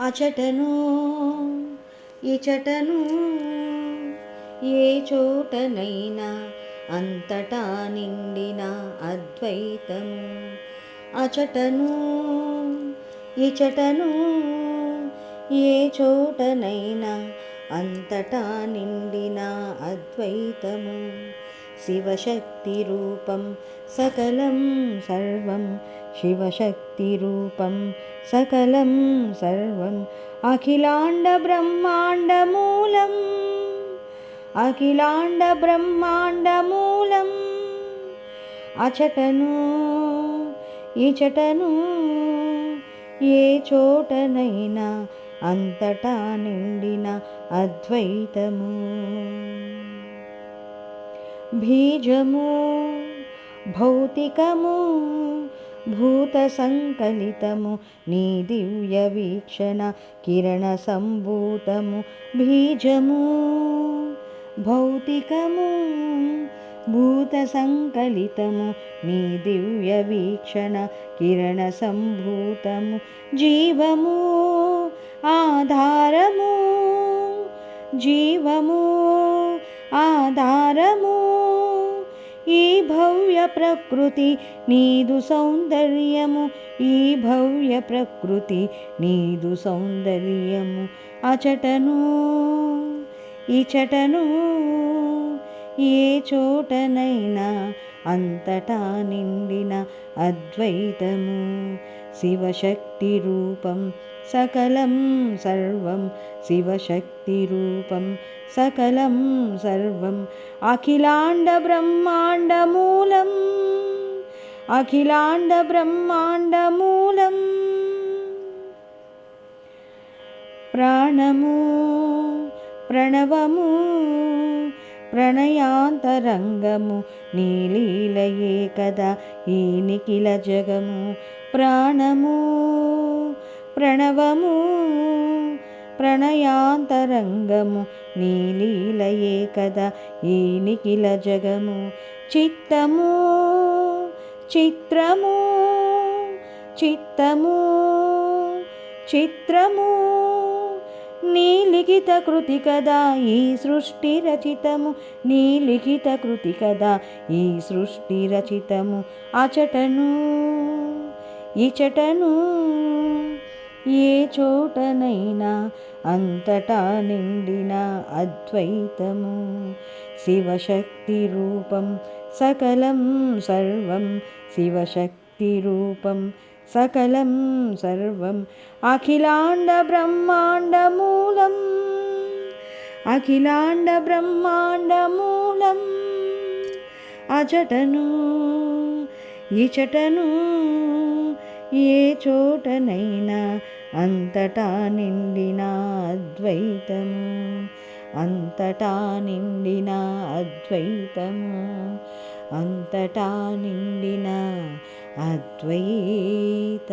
అచటను ఇచటను ఏ చోటనైనా అంతటా నిండిన అద్వైతము. అచటను ఇచటను ఏ చోటనైనా అంతటా నిండిన అద్వైతము. శివశక్తి రూపం సకలం సర్వం శివశక్తి రూపం సకలం సర్వం అఖిలాండ బ్రహ్మాండ మూలం అఖిలాండ బ్రహ్మాండ మూలం అచటను ఇచటను ఏ చోటనైనా అంతటా నిండిన అద్వైతము बीजमु भौतिकमु भूतसङ्कलितमु नीदिव्यवीक्षण किरणसम्भूतमु बीजमु भौतिकमु भूतसङ्कलितमु नीदिव्यवीक्षण किरणसम्भूतमु जीवमु आधारमु जीवमु आधारमु ఈ భవ్య ప్రకృతి నీదు సౌందర్యము. ఈ భవ్య ప్రకృతి నీదు సౌందర్యము. అచటను ఇచటను ఏ చోటనైనా అంతటా నిండిన అద్వైతము శివశక్తి రూపం సకలం సర్వం శివశక్తి రూపం సకలం సర్వం అఖిలాండ బ్రహ్మాండ ప్రణయాంతరంగము నీలీలయే కదా ఈ నిఖిల జగము. ప్రాణము ప్రణవము ప్రణయాంతరంగము నీలీలయే కదా ఈ నిఖిల జగము. చిత్తము చిత్రము చిత్తము చిత్రము నీ లిఖిత కృతి కదా ఈ సృష్టి రచితము. నీ లిఖిత కృతి కదా ఈ సృష్టి రచితము. అచటను ఇచటను ఏ చోటనైనా అంతటా నిండిన అద్వైతము. శివశక్తి రూపం సకలం సర్వం శివశక్తి రూపం సకలం సర్వం. అఖిలాండ బ్రహ్మాండ మూలం. అఖిలాండ బ్రహ్మాండ మూలం. అచటను ఇచటను ఏ చోటనైనా అంతటా నిండిన అద్వైతము. అంతటా నిండిన అద్వైతము. అంతటా నిండిన అద్వైతము